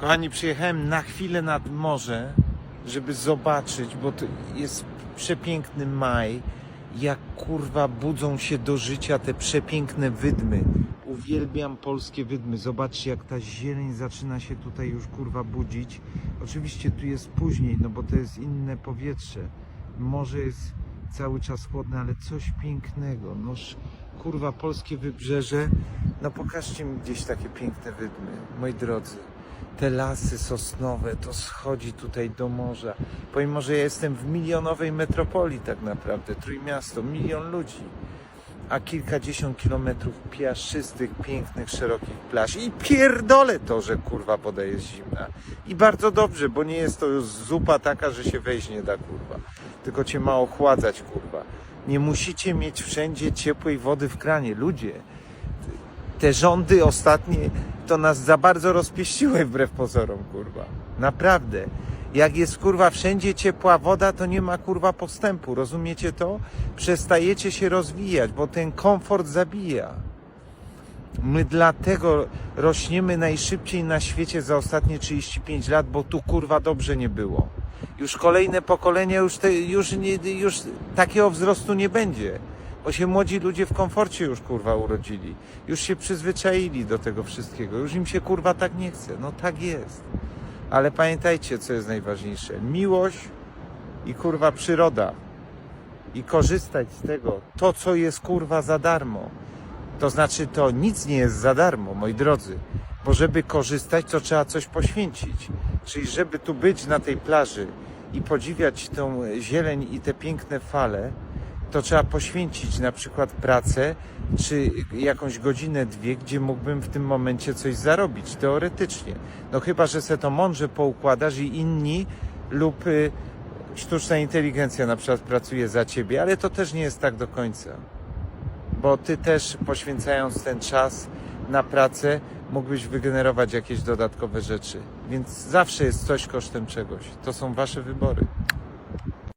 Kochani, przyjechałem na chwilę nad morze, żeby zobaczyć, bo to jest przepiękny maj. Jak kurwa budzą się do życia te przepiękne wydmy. Uwielbiam polskie wydmy. Zobaczcie, jak ta zieleń zaczyna się tutaj już kurwa budzić. Oczywiście tu jest później, no bo to jest inne powietrze. Morze jest cały czas chłodne, ale coś pięknego. Noż kurwa polskie wybrzeże. No pokażcie mi gdzieś takie piękne wydmy, moi drodzy te lasy sosnowe, to schodzi tutaj do morza. Pomimo, że ja jestem w milionowej metropolii tak naprawdę, Trójmiasto, milion ludzi, a kilkadziesiąt kilometrów piaszczystych, pięknych, szerokich plaż. I pierdolę to, że kurwa woda jest zimna. I bardzo dobrze, bo nie jest to już zupa taka, że się wejść nie da kurwa. Tylko cię ma ochładzać kurwa. Nie musicie mieć wszędzie ciepłej wody w kranie. Ludzie, te rządy ostatnie to nas za bardzo rozpieściły wbrew pozorom, kurwa. Naprawdę. Jak jest kurwa wszędzie ciepła woda, to nie ma kurwa postępu. Rozumiecie to? Przestajecie się rozwijać, bo ten komfort zabija. My dlatego rośniemy najszybciej na świecie za ostatnie 35 lat, bo tu kurwa dobrze nie było. Już kolejne pokolenia już, te, już, nie, już takiego wzrostu nie będzie. Bo się młodzi ludzie w komforcie już kurwa urodzili. Już się przyzwyczaili do tego wszystkiego. Już im się kurwa tak nie chce. No tak jest. Ale pamiętajcie, co jest najważniejsze. Miłość i kurwa przyroda. I korzystać z tego. To, co jest kurwa za darmo. To znaczy, to nic nie jest za darmo, moi drodzy. Bo żeby korzystać, to trzeba coś poświęcić. Czyli żeby tu być na tej plaży i podziwiać tą zieleń i te piękne fale, to trzeba poświęcić na przykład pracę, czy jakąś godzinę, dwie, gdzie mógłbym w tym momencie coś zarobić, teoretycznie. No chyba, że se to mądrze poukładasz i inni lub y, sztuczna inteligencja na przykład pracuje za ciebie, ale to też nie jest tak do końca. Bo ty też poświęcając ten czas na pracę, mógłbyś wygenerować jakieś dodatkowe rzeczy. Więc zawsze jest coś kosztem czegoś. To są wasze wybory.